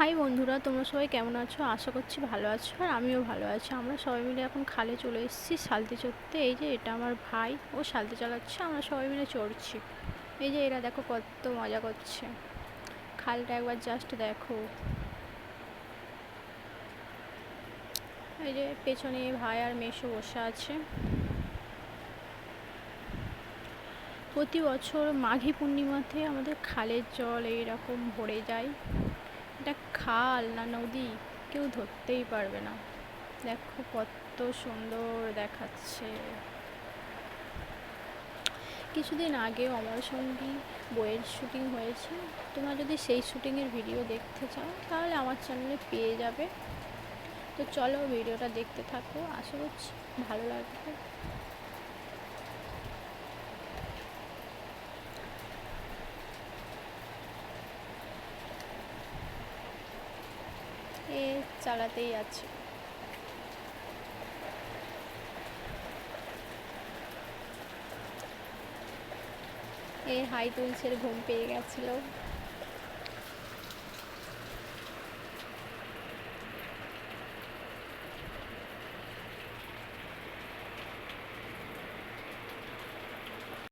High বন্ধুরা, তোমরা সবাই কেমন আছো? আশা করছি ভালো আছো আর আমিও ভালো আছি। আমরা সবাই মিলে এখন খালে চলে এসেছি সালতি চড়তে। এই যে এটা আমার ভাই, ও সালতি চালাচ্ছে, আমরা সবাই মিলে চড়ছি। এই যে এরা দেখো কত মজা করছে। খালটা একবার জাস্ট দেখো। এই যে পেছনে ভাই আর মেশো বসে আছে। প্রতি বছর মাঘী পূর্ণিমাতে আমাদের খালের জল এইরকম ভরে যায়। এটা খাল না নদী, কেউ ধরতেই পারবে না। দেখো কত সুন্দর দেখাচ্ছে। কিছুদিন আগে অমর সঙ্গী বইয়ের শুটিং হয়েছে। তোমরা যদি সেই শুটিংয়ের ভিডিও দেখতে চাও, তাহলে আমার চ্যানেলে পেয়ে যাবে। তো চলো ভিডিওটা দেখতে থাকো। আশা করছি ভালো লাগবে। এ চালাতেই আছে। এ হাই তুলছের ঘুম পেয়ে গেছিল।